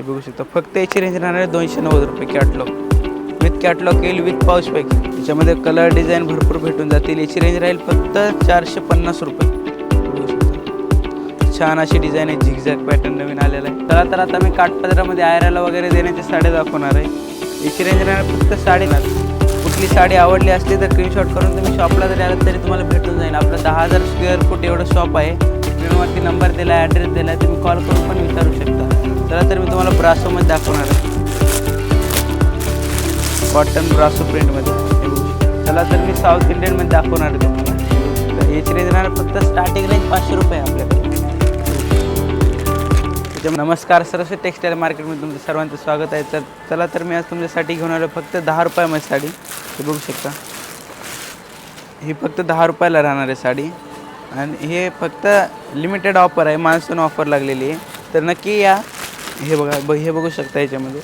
हे बघू शकता. फक्त याची रेंज राहणार आहे दोनशे नव्वद रुपये कॅटलॉग विथ कॅटलॉग येईल विथ पाऊच पॅक त्याच्यामध्ये कलर डिझाईन भरपूर भेटून जातील. याची रेंज राहील फक्त चारशे पन्नास रुपये. छान अशी डिझाईन आहे. झिगझॅग पॅटर्न नवीन आलेला आहे. चला तर आता मी काठपदरामध्ये आयराला वगैरे देण्याच्या साड्या दाखवणार आहे. याची रेंज राहणार फक्त साडी कुठली साडी आवडली असली तर स्क्रीनशॉट करून तुम्ही शॉपला जरी आलात तरी तुम्हाला भेटून जाईल. आपलं दहा हजार स्क्वेअर फूट एवढं शॉप आहे. स्क्रीनवरती नंबर दिला आहे ॲड्रेस दिला आहे तुम्ही कॉल करून पण विचारू शकता. चला तर मी तुम्हाला ब्रासोमध्ये दाखवणार आहे. कॉटन ब्रासो प्रिंटमध्ये चला तर मी साऊथ इंडियनमध्ये दाखवणार आहे तुम्हाला. तर याची रेंज राहणार फक्त स्टार्टिंग रेंज पाचशे रुपये आपल्याकडे नमस्कार नमस्कार सरस्वती टेक्सटाईल मार्केटमध्ये तुमचं सर्वांचं स्वागत आहे. तर चला तर मी आज तुमच्यासाठी घेऊन आलो फक्त दहा रुपयामध्ये साडी. हे बघू शकता. ही फक्त दहा रुपयाला राहणार आहे साडी. आणि हे फक्त लिमिटेड ऑफर आहे. मान्सून ऑफर लागलेली आहे. तर नक्की या. हे बघा ब हे बघू शकता याच्यामध्ये.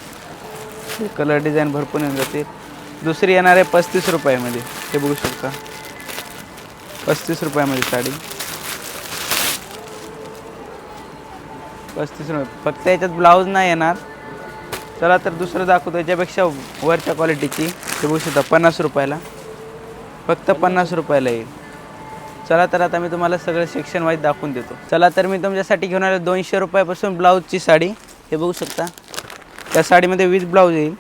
कलर डिझाईन भरपूर येऊन जाते. दुसरी येणार आहे पस्तीस रुपयामध्ये. हे बघू शकता. पस्तीस रुपयामध्ये साडी. पस्तीस रुपये. फक्त याच्यात ब्लाऊज नाही येणार. चला तर दुसरं दाखवतो. याच्यापेक्षा वरच्या क्वालिटीची हे बघू शकता पन्नास रुपयाला. फक्त पन्नास रुपयाला येईल. चला तर आता मी तुम्हाला सगळं सेक्शन वाईज दाखवून देतो. चला तर मी तुमच्यासाठी घेऊन आलो दोनशे रुपयापासून ब्लाऊजची साडी. हे बघू शकता. त्या साडीमध्ये वीज ब्लाऊज येईल.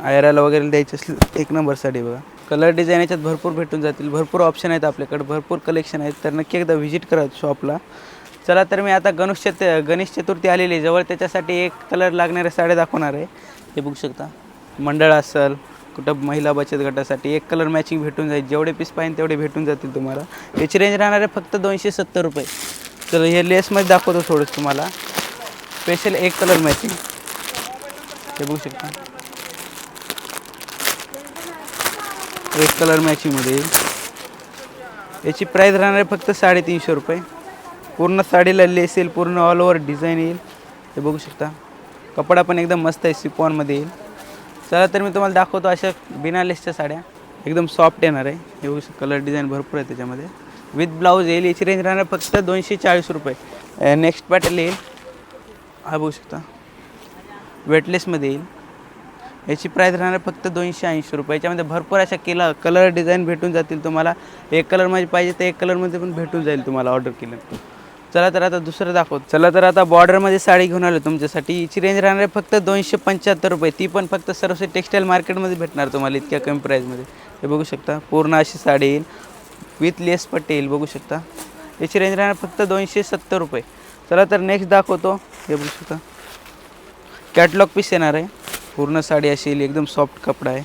आयराला वगैरे द्यायची असली एक नंबर साडी बघा. कलर डिझाईन याच्यात भरपूर भेटून जातील. भरपूर ऑप्शन आहेत आपल्याकडे. भरपूर कलेक्शन आहेत. तर नक्की एकदा व्हिजिट करा शॉपला चला तर मी आता गणेश चतु गणेश चतुर्थी आलेली आहे. जवळ त्याच्यासाठी एक कलर लागणाऱ्या साड्या दाखवणार आहे. हे बघू शकता. मंडळ असेल कुठं महिला बचत गटासाठी एक कलर मॅचिंग भेटून जाईल. जेवढे पीस पाहिजे तेवढे भेटून जातील तुम्हाला. याची रेंज राहणार आहे फक्त दोनशे सत्तर रुपये. तर हे लेसमध्ये दाखवतो थोडंसं तुम्हाला. स्पेशल एक कलर मॅचिंग हे बघू शकता. एक कलर मॅचिंगमध्ये याची प्राईस राहणार आहे फक्त साडेतीनशे रुपये. पूर्ण साडीला लेस येईल पूर्ण ऑल ओव्हर डिझाईन येईल. हे बघू शकता. कपडा पण एकदम मस्त आहे सिपॉनमध्ये येईल. चला तर मी तुम्हाला दाखवतो अशा बिना लेसच्या साड्या. एकदम सॉफ्ट येणार आहे. हे बघू शकता कलर डिझाईन भरपूर आहे त्याच्यामध्ये. विथ ब्लाऊज येईल. याची रेंज राहणार फक्त दोनशे चाळीस रुपये. नेक्स्ट पॅटर्न येईल. हा बघू शकता. वेटलेसमध्ये येईल. याची प्राईस राहणार फक्त दोनशे ऐंशी रुपये. याच्यामध्ये भरपूर अशा केला कलर डिझाईन भेटून जातील तुम्हाला. एक कलरमध्ये पाहिजे तर एक कलरमध्ये पण भेटून जाईल तुम्हाला ऑर्डर केलं. चला तर आता दुसरं दाखव चला तर आता बॉर्डरमध्ये साडी घेऊन आलो तुमच्यासाठी. याची रेंज राहणार आहे फक्त दोनशे पंच्याहत्तर रुपये. ती पण फक्त सर्वसे टेक्स्टाईल मार्केटमध्ये भेटणार तुम्हाला इतक्या कमी प्राईजमध्ये हे बघू शकता. पूर्ण अशी साडी येईल. विथ लेस पट्टे येईल बघू शकता. याची रेंज राहणार फक्त दोनशे सत्तर रुपये. चला तर नेक्स्ट दाखवतो. हे बघू शकता. कॅटलॉग पीस येणार आहे. पूर्ण साडी अशी येईल एकदम सॉफ्ट कपडा आहे.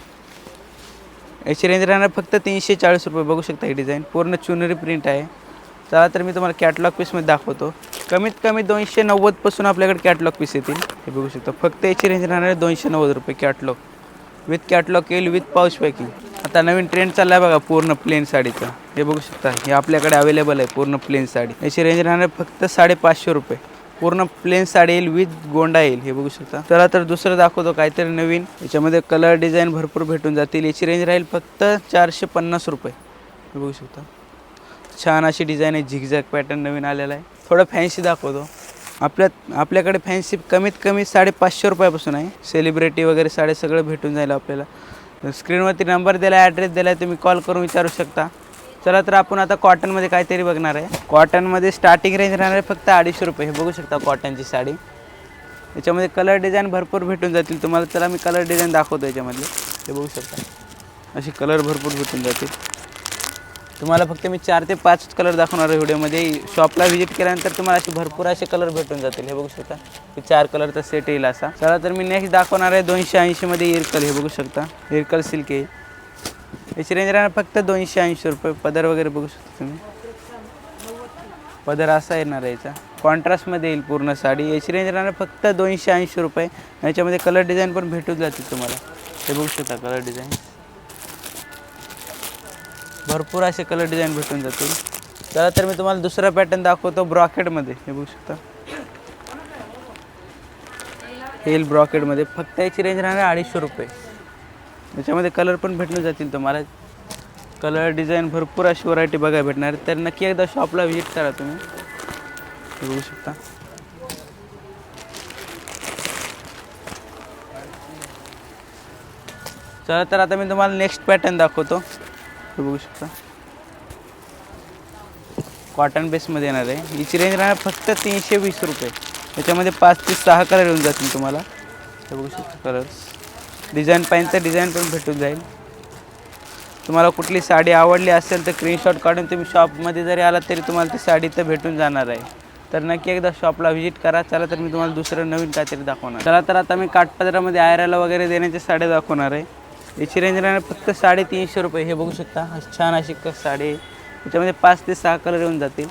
याची रेंज राहणार फक्त तीनशे चाळीस रुपये. बघू शकता ही डिझाईन पूर्ण चुनरी प्रिंट आहे. चला तर मी तुम्हाला कॅटलॉग पीसमध्ये दाखवतो. कमीत कमी दोनशे नव्वदपासून आपल्याकडे कॅटलॉग पीस येतील. हे बघू शकता. फक्त याची रेंज राहणार आहे दोनशे नव्वद रुपये कॅटलॉग विथ कॅटलॉग येईल विथ पाऊच पॅकिंग आता नवीन ट्रेंड चालला आहे बघा पूर्ण प्लेन साडीचा. हे बघू शकता हे आपल्याकडे अवेलेबल आहे पूर्ण प्लेन साडी. याची रेंज राहणार फक्त साडेपाचशे रुपये. पूर्ण प्लेन साडी येईल विथ गोंडा येईल हे बघू शकता. चला तर दुसरं दाखवतो काहीतरी नवीन. याच्यामध्ये कलर डिझाईन भरपूर भेटून जातील. याची रेंज राहील फक्त चारशे पन्नास रुपये. हे बघू शकता. छान अशी डिझाईन आहे झिगझॅग पॅटर्न नवीन आलेला आहे. थोडं फॅन्सी दाखवतो. आपल्या आपल्याकडे फॅन्सी कमीत कमी साडेपाचशे रुपयापासून आहे. सेलिब्रिटी वगैरे साडे सगळं भेटून जाईल आपल्याला. स्क्रीनवरती नंबर दिला ॲड्रेस दिला आहे तुम्ही कॉल करून विचारू शकता. चला तर आपण आता कॉटनमध्ये काहीतरी बघणार आहे. कॉटनमध्ये स्टार्टिंग रेंज राहणार आहे फक्त अडीचशे रुपये. हे बघू शकता कॉटनची साडी. याच्यामध्ये कलर डिझाईन भरपूर भेटून जातील. तुम्हाला चला मी कलर डिझाईन दाखवतो याच्यामधले हे बघू शकता. असे कलर भरपूर भेटून जातील. तुम्हाला फक्त मी चार ते पाच कलर दाखवणार आहे व्हिडिओमध्ये. शॉपला व्हिजिट केल्यानंतर तुम्हाला असे भरपूर असे कलर भेटून जातील. हे बघू शकता. हे चार कलरचा सेट येईल असा. चला तर मी नेक्स्ट दाखवणार आहे दोनशे ऐंशीमध्ये इरकल हे बघू शकता. इरकल सिल्क आहे. याची रेंज राहणार फक्त दोनशे ऐंशी रुपये पदर वगैरे बघू शकता तुम्ही. पदर असा येणार याचा. कॉन्ट्रास्टमध्ये येईल पूर्ण साडी. याची रेंज राहणार फक्त दोनशे ऐंशी रुपये. याच्यामध्ये कलर डिझाईन पण भेटून जाते तुम्हाला. हे बघू शकता कलर डिझाईन भरपूर असे कलर डिझाईन भेटून जातील. चला तर मी तुम्हाला दुसरा पॅटर्न दाखवतो ब्रॉकेटमध्ये हे बघू शकता. हेल ब्रॉकेटमध्ये फक्त याची रेंज राहणार अडीचशे रुपये. याच्यामध्ये कलर पण भेटून जातील तुम्हाला. कलर डिझाईन भरपूर अशी व्हरायटी बघायला भेटणार तर नक्की एकदा शॉपला व्हिजिट करा तुम्ही. बघू शकता. चला तर आता मी तुम्हाला नेक्स्ट पॅटर्न दाखवतो. बघू शकता. कॉटन बेसमध्ये येणार आहे. हिची रेंज राहणार फक्त तीनशे वीस रुपये. त्याच्यामध्ये पाच ते सहा कलर येऊन जातील तुम्हाला. बघू शकता कलर्स डिझाईन पाहिजे तर डिझाईन पण भेटून जाईल. तुम्हाला कुठली साडी आवडली असेल तर स्क्रीनशॉट काढून तुम्ही शॉपमध्ये जरी आलात तरी तुम्हाला ती साडी तर भेटून जाणार आहे. तर नक्की एकदा शॉपला व्हिजिट करा. चला तर मी तुम्हाला दुसरं नवीन काहीतरी दाखवणार. चला तर आता मी काठपदरामध्ये आयराला वगैरे देण्याच्या साड्या दाखवणार आहे. याची रेंज राहणार फक्त साडेतीनशे रुपये. हे बघू शकता छान अशी क साडी. त्याच्यामध्ये पाच ते सहा कलर येऊन जातील.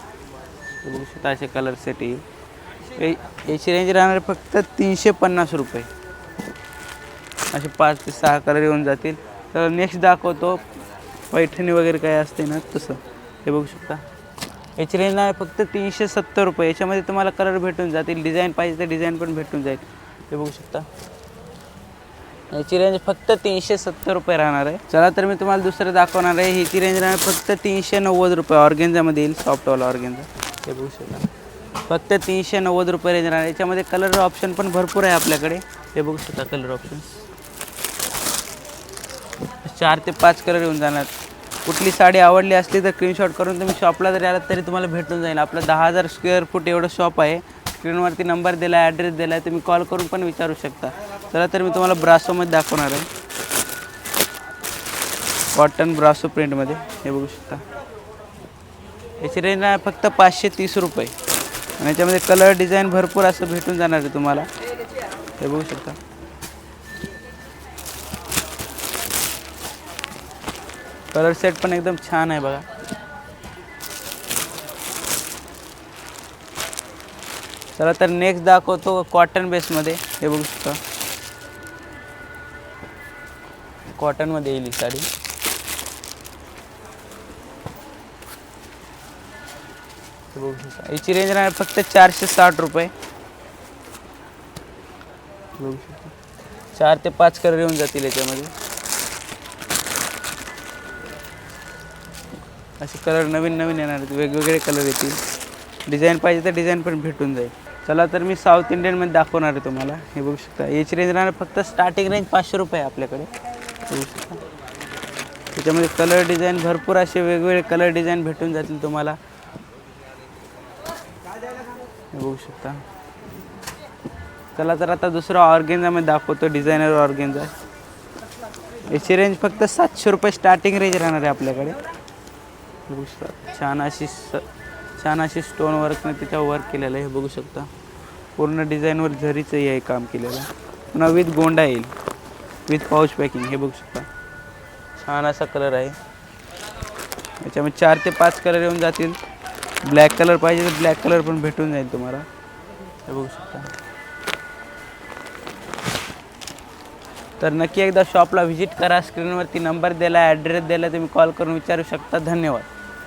हे बघू शकता असे कलर सेट येईल याची रेंज राहणार फक्त तीनशे पन्नास रुपये. असे पाच ते सहा कलर येऊन जातील. तर नेक्स्ट दाखवतो. पैठणी वगैरे काय असते ना तसं. हे बघू शकता. याची रेंज आहे फक्त तीनशे सत्तर रुपये. याच्यामध्ये तुम्हाला कलर भेटून जातील. डिझाईन पाहिजे तर डिझाईन पण भेटून जाईल. हे बघू शकता. याची रेंज फक्त तीनशे सत्तर रुपये राहणार आहे. चला तर मी तुम्हाला दुसरं दाखवणार आहे. ह्याची रेंज राहणार फक्त तीनशे नव्वद रुपये. ऑर्गेन्झामध्ये येईल. सॉफ्टवाला ऑर्गेन्झा हे बघू शकता. फक्त तीनशे नव्वद रुपये रेंज राहणार याच्यामध्ये कलर ऑप्शन पण भरपूर आहे आपल्याकडे. हे बघू शकता कलर ऑप्शन्स चार ते पाच कलर येऊन जाणार. कुठली साडी आवडली असली तर स्क्रीनशॉट करून तुम्ही शॉपला जरी आलात तरी तुम्हाला भेटून जाईल. आपलं दहा हजार स्क्वेअर फूट एवढं शॉप आहे. स्क्रीनवरती नंबर दिला आहे ॲड्रेस दिला आहे तुम्ही कॉल करून पण विचारू शकता. चला तर मी तुम्हाला ब्रासोमध्ये दाखवणार आहे. कॉटन ब्रासो प्रिंटमध्ये हे बघू शकता. याची रेंज आहे फक्त पाचशे तीस रुपये. आणि याच्यामध्ये कलर डिझाईन भरपूर असं भेटून जाणार आहे तुम्हाला. हे बघू शकता. कलर सेट पण एकदम छान आहे बघा. चला तर नेक्स्ट दाखवतो कॉटन बेसमध्ये हे बघू शकता. कॉटनमध्ये येईल ही साडी. बघू शकता. याची रेंज राहणार फक्त चारशे साठ रुपये. बघू शकता. चार ते पाच कलर येऊन जातील याच्यामध्ये. असे कलर नवीन नवीन येणार आहेत वेगवेगळे कलर येतील. डिझाईन पाहिजे तर डिझाईन पण भेटून जाईल. चला तर मी साऊथ इंडियनमध्ये दाखवणार आहे तुम्हाला. हे बघू शकता. याची रेंज राहणार फक्त स्टार्टिंग रेंज पाचशे रुपये आहे आपल्याकडे. बघू शकता. त्याच्यामध्ये कलर डिझाईन भरपूर असे वेगवेगळे कलर डिझाईन भेटून जातील तुम्हाला. हे बघू शकता. चला तर आता दुसरा ऑर्गेंजामध्ये दाखवतो डिझायनर ऑर्गेंजा याची रेंज फक्त सातशे रुपये स्टार्टिंग रेंज राहणार आहे आपल्याकडे. बघू शकता छान अशी स छान अशी स्टोन वर्कने त्याच्यावर वर्क केलेलं आहे हे बघू शकता. पूर्ण डिझाईनवर झरीचंही आहे काम केलेलं. पुन्हा विथ गोंडा येईल. विथ पाऊच पॅकिंग हे बघू शकता. छान असा कलर आहे. याच्यामध्ये चार ते पाच कलर येऊन जातील. ब्लॅक कलर पाहिजे तर ब्लॅक कलर पण भेटून जाईल तुम्हाला. हे बघू शकता. तर नक्की एकदा शॉपला व्हिजिट करा. स्क्रीनवरती नंबर दिला ॲड्रेस दिला तुम्ही कॉल करून विचारू शकता. धन्यवाद.